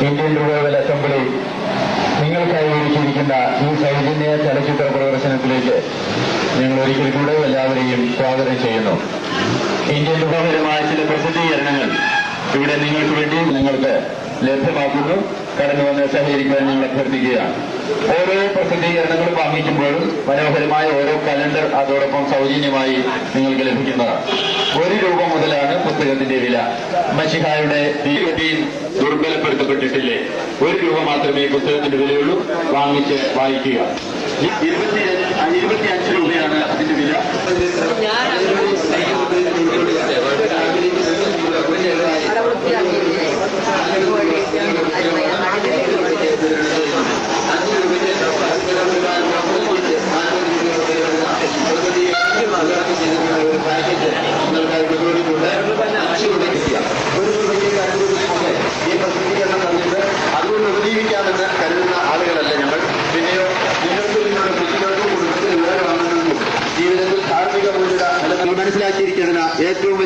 Global assembly നിങ്ങൾക്കായി ഒരുക്കിയിരിക്കുന്ന ഈ സൗജന്യ ചലച്ചിത്ര പ്രദർശനത്തിലേക്ക് ഞങ്ങൾ ഒരിക്കൽ കൂടെ എല്ലാവരെയും സ്വാഗതം ചെയ്യുന്നു. ഇന്ത്യൻ രൂപകരമായ ചില പ്രസിദ്ധീകരണങ്ങൾ ഇവിടെ നിങ്ങൾക്ക് വേണ്ടി നിങ്ങൾക്ക് ലഭ്യമാക്കുന്നു. കടന്നു വന്ന് സഹകരിക്കാൻ ഞങ്ങൾ അഭ്യർത്ഥിക്കുകയാണ് ഓരോ പ്രസിദ്ധീകരണങ്ങളും വാങ്ങിക്കുമ്പോഴും മനോഹരമായ ഓരോ കലണ്ടർ അതോടൊപ്പം സൗജന്യമായി നിങ്ങൾക്ക് ലഭിക്കുന്നതാണ്. ഒരു രൂപ മുതലാണ് പുസ്തകത്തിന്റെ വില. മഷിഹായുടെ തീവ്രതയിൽ ദുർബലപ്പെടുത്തപ്പെട്ടിട്ടില്ലേ? ഒരു രൂപ മാത്രമേ പുസ്തകത്തിന്റെ വിലയുള്ളൂ. വാങ്ങിച്ച് വായിക്കുക. ഇരുപത്തി ഇരുപത്തി അഞ്ച് രൂപയാണ് അതിന്റെ വില ഒരു പാക്കേജ് നിങ്ങൾക്ക് കൊടുത്തിട്ടുണ്ട് അഞ്ച് രൂപയ്ക്ക് ചെയ്യാം ഒരു രൂപയ്ക്ക് അഞ്ച് രൂപയ്ക്ക് ഈ പ്രസിദ്ധീകരണം തന്നിട്ട് അതുകൊണ്ട് ഉപജീവിക്കാമെന്ന് കരുതുന്ന ആളുകളല്ല ഞങ്ങൾ പിന്നെയോ നിങ്ങൾക്ക് നിങ്ങളുടെ കുട്ടികൾക്കും കുടുംബത്തിന് വേറെ വാങ്ങുന്നതും ജീവിതത്തിൽ ധാർമ്മിക മൂല്യത നിങ്ങൾ മനസ്സിലാക്കിയിരിക്കേണ്ട ഏറ്റവും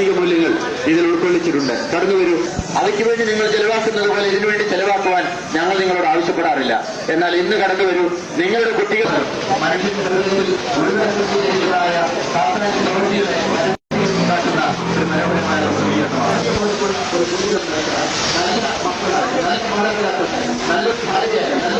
ധാർമ്മിക മൂല്യങ്ങൾ ഇതിൽ ഉൾക്കൊള്ളിച്ചിട്ടുണ്ട്. കടന്നു വരൂ. അവയ്ക്ക് വേണ്ടി നിങ്ങൾ ചെലവാക്കുന്നത് പോലെ ഇതിനുവേണ്ടി ചെലവാക്കുവാൻ ഞങ്ങൾ നിങ്ങളോട് ആവശ്യപ്പെടാറില്ല. എന്നാൽ ഇന്ന് കടന്നു വരൂ. നിങ്ങളുടെ കുട്ടികൾ നല്ല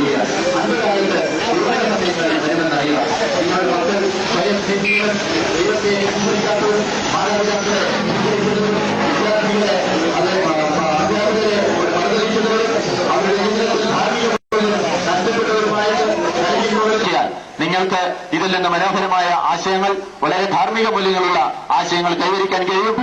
നിങ്ങൾക്ക് ഇതിൽ നിന്ന് മനോഹരമായ ആശയങ്ങൾ വളരെ ധാർമ്മിക മൂല്യങ്ങളുള്ള ആശയങ്ങൾ കൈവരിക്കാൻ കഴിയും.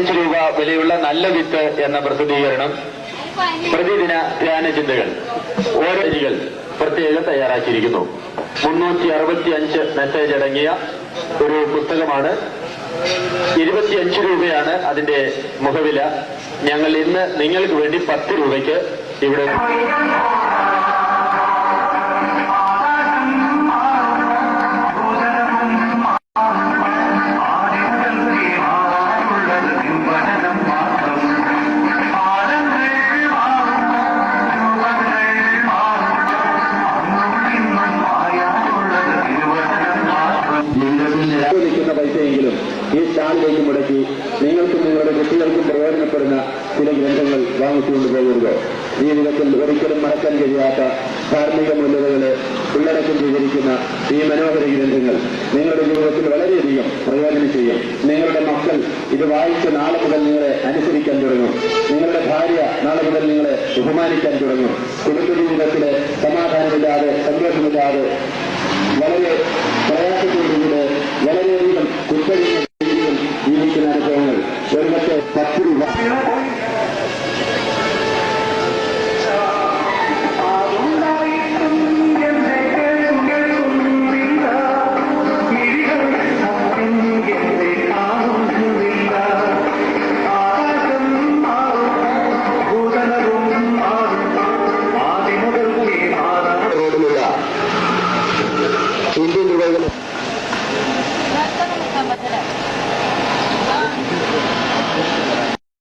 ഇരുപത്തിയഞ്ച് രൂപ വിലയുള്ള നല്ല വിത്ത് എന്ന പ്രസിദ്ധീകരണം പ്രതിദിന ധ്യാന ചിന്തകൾ. ഓരോ വരികൾ പ്രത്യേകം തയ്യാറാക്കിയിരിക്കുന്നു. മുന്നൂറ്റി അറുപത്തി അഞ്ച് മെസ്സേജ് അടങ്ങിയ ഒരു പുസ്തകമാണ്. ഇരുപത്തിയഞ്ച് രൂപയാണ് അതിന്റെ മുഖവില. ഞങ്ങൾ ഇന്ന് നിങ്ങൾക്ക് വേണ്ടി പത്ത് രൂപയ്ക്ക് ഇവിടെ ും ജീവിതത്തിൽ ഒരിക്കലും മറക്കാൻ കഴിയാത്ത ധാർമ്മിക മൂല്യതകളെ ഉള്ളടക്കം ചെയ്തിരിക്കുന്ന ഈ മനോഹര ഗ്രന്ഥങ്ങൾ നിങ്ങളുടെ ജീവിതത്തിൽ വളരെയധികം പ്രയോജനം ചെയ്യും. നിങ്ങളുടെ മക്കൾ ഇത് വായിച്ച് നാളെ മുതൽ നിങ്ങളെ അനുസരിക്കാൻ തുടങ്ങും. നിങ്ങളുടെ ഭാര്യ നാളെ മുതൽ നിങ്ങളെ ബഹുമാനിക്കാൻ തുടങ്ങും. കുടുംബ ജീവിതത്തിലെ സമാധാനമില്ലാതെ സന്തോഷമില്ലാതെ വളരെ പ്രയാസത്തോടുകൂടെ വളരെയധികം കുറ്റകരമായ